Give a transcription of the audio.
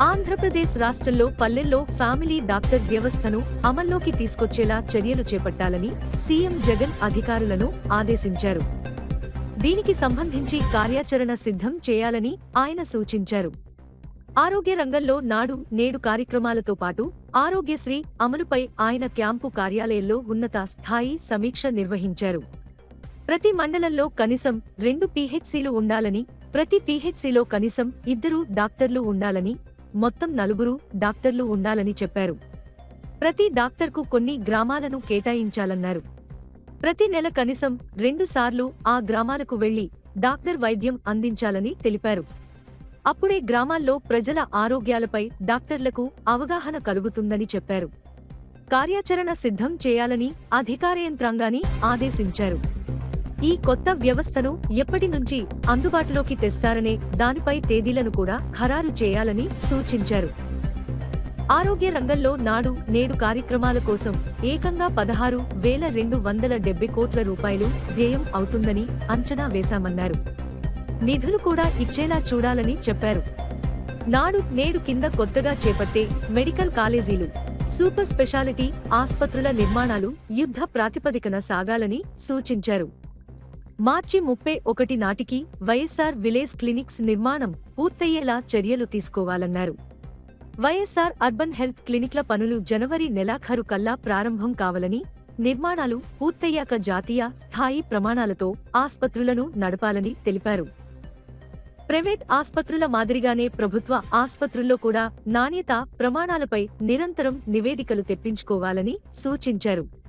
ఆంధ్రప్రదేశ్ రాష్ట్రంలో పల్లెల్లో family doctor వ్యవస్థను అమల్లోకి తీసుకొచ్చేలా చర్యలు చేపట్టాలని సీఎం జగన్ అధికారులను ఆదేశించారు. దీనికి సంబంధించి కార్యాచరణ సిద్ధం చేయాలని ఆయన సూచించారు. ఆరోగ్య రంగంలో నాడు నేడు కార్యక్రమాలతో పాటు ఆరోగ్యశ్రీ అమలుపై ఆయన క్యాంపు కార్యాలయంలో ఉన్నత స్థాయి సమీక్ష నిర్వహించారు. ప్రతి మండలంలో కనీసం రెండు పీహెచ్సీలు ఉండాలని ప్రతి పీహెచ్సీలో కనీసం ఇద్దరు డాక్టర్లు ఉండాలని మొత్తం నలుగురు డాక్టర్లు ఉండాలని చెప్పారు. ప్రతి డాక్టర్కు కొన్ని గ్రామాలను కేటాయించాలన్నారు. ప్రతి నెల కనీసం రెండుసార్లు ఆ గ్రామాలకు వెళ్ళి డాక్టర్ వైద్యం అందించాలని తెలిపారు. అప్పుడే గ్రామాల్లో ప్రజల ఆరోగ్యాలపై డాక్టర్లకు అవగాహన కలుగుతుందని చెప్పారు. కార్యాచరణ సిద్ధం చేయాలని అధికార యంత్రాంగాన్ని ఆదేశించారు. ఈ కొత్త వ్యవస్థను ఎప్పటి నుంచి అందుబాటులోకి తెస్తారనే దానిపై తేదీలను కూడా ఖరారు చేయాలని సూచించారు. ఆరోగ్య రంగంలో నాడు నేడు కార్యక్రమాల కోసం ఏకంగా పదహారు వేల రెండు వందల డెబ్బై కోట్ల రూపాయలు వ్యయం అవుతుందని అంచనా వేశామన్నారు. నిధులు కూడా ఇచ్చేలా చూడాలని చెప్పారు. నాడు నేడు కింద కొత్తగా చేపట్టే మెడికల్ కాలేజీలు సూపర్ స్పెషాలిటీ ఆసుపత్రుల నిర్మాణాలు యుద్ధ ప్రాతిపదికన సాగాలని సూచించారు. మార్చి ముప్పై ఒకటి నాటికి వైఎస్సార్ విలేజ్ క్లినిక్స్ నిర్మాణం పూర్తయ్యేలా చర్యలు తీసుకోవాలన్నారు. వైఎస్సార్ అర్బన్ హెల్త్ క్లినిక్ల పనులు జనవరి నెలాఖరు కల్లా ప్రారంభం కావాలని నిర్మాణాలు పూర్తయ్యాక జాతీయ స్థాయి ప్రమాణాలతో ఆస్పత్రులను నడపాలని తెలిపారు. ప్రైవేట్ ఆస్పత్రుల మాదిరిగానే ప్రభుత్వ ఆస్పత్రుల్లో కూడా నాణ్యత ప్రమాణాలపై నిరంతరం నివేదికలు తెప్పించుకోవాలని సూచించారు.